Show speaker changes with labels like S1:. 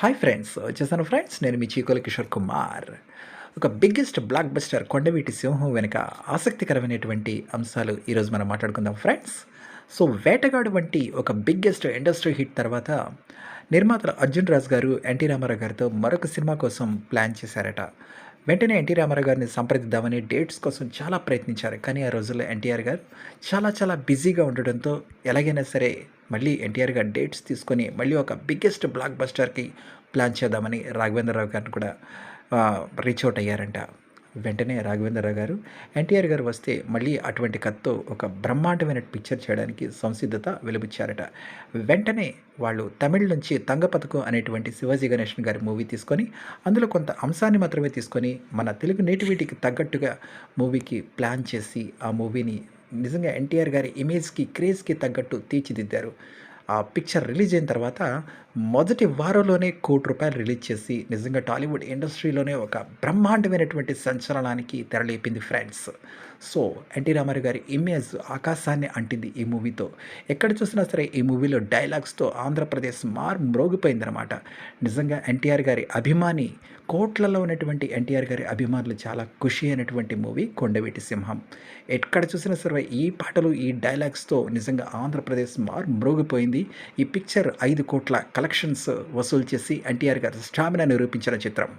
S1: Hi friends వచ్చేసాను friends నేను మీ చీకోల కిషోర్ కుమార్. ఒక బిగ్గెస్ట్ బ్లాక్ బస్టర్ కొండవీటి సింహం వెనుక ఆసక్తికరమైనటువంటి అంశాలు ఈరోజు మనం మాట్లాడుకుందాం ఫ్రెండ్స్ సో వేటగాడు వంటి ఒక బిగ్గెస్ట్ ఇండస్ట్రీ హిట్ తర్వాత నిర్మాతలు అర్జున్ రాజ్ గారు ఎన్టీ రామారావు గారితో మరొక సినిమా కోసం ప్లాన్ చేశారట. వెంటనే ఎన్టీ రామారావు గారిని సంప్రదిద్దామని డేట్స్ కోసం చాలా ప్రయత్నించారు. కానీ ఆ రోజుల్లో ఎన్టీఆర్ గారు చాలా చాలా బిజీగా ఉండడంతో ఎలాగైనా సరే మళ్ళీ ఎన్టీఆర్ గారు డేట్స్ తీసుకొని మళ్ళీ ఒక బిగ్గెస్ట్ బ్లాక్ బస్టర్కి ప్లాన్ చేద్దామని రాఘవేంద్రరావు గారిని కూడా రీచ్ అవుట్ అయ్యారంట. వెంటనే రాఘవేంద్రరావు గారు ఎన్టీఆర్ గారు వస్తే మళ్ళీ అటువంటి కత్తో ఒక బ్రహ్మాండమైన పిక్చర్ చేయడానికి సంసిద్ధత వెలుబుచ్చారట. వెంటనే వాళ్ళు తమిళ్ నుంచి తంగపథకం అనేటువంటి శివాజీ గణేషన్ గారి మూవీ తీసుకొని అందులో కొంత అంశాన్ని మాత్రమే తీసుకొని మన తెలుగు నేటివిటీకి తగ్గట్టుగా మూవీకి ప్లాన్ చేసి ఆ మూవీని నిజంగా ఎన్టీఆర్ గారి ఇమేజ్కి క్రేజ్కి తగ్గట్టు తీర్చిదిద్దారు. ఆ పిక్చర్ రిలీజ్ అయిన తర్వాత మొదటి వారంలోనే కోటి రూపాయలు రిలీజ్ చేసి నిజంగా టాలీవుడ్ ఇండస్ట్రీలోనే ఒక బ్రహ్మాండమైనటువంటి సంచలనానికి తెరలేపింది ఫ్రెండ్స్. సో ఎన్టీ రామారావు గారి ఇమేజ్ ఆకాశాన్ని అంటింది ఈ మూవీతో. ఎక్కడ చూసినా సరే ఈ మూవీలో డైలాగ్స్తో ఆంధ్రప్రదేశ్ మార్ మ్రోగిపోయిందనమాట నిజంగా ఎన్టీఆర్ గారి అభిమాని కోట్లలో ఉన్నటువంటి ఎన్టీఆర్ గారి అభిమానులు చాలా ఖుషి అయినటువంటి మూవీ కొండవీటి సింహం. ఎక్కడ చూసినా సరే ఈ పాటలు ఈ డైలాగ్స్తో నిజంగా ఆంధ్రప్రదేశ్ మార్ మ్రోగిపోయింది. ఈ పిక్చర్ ఐదు కోట్ల కలెక్షన్స్ వసూలు చేసి ఎన్టీఆర్ గారి స్టామినా నిరూపించిన చిత్రం.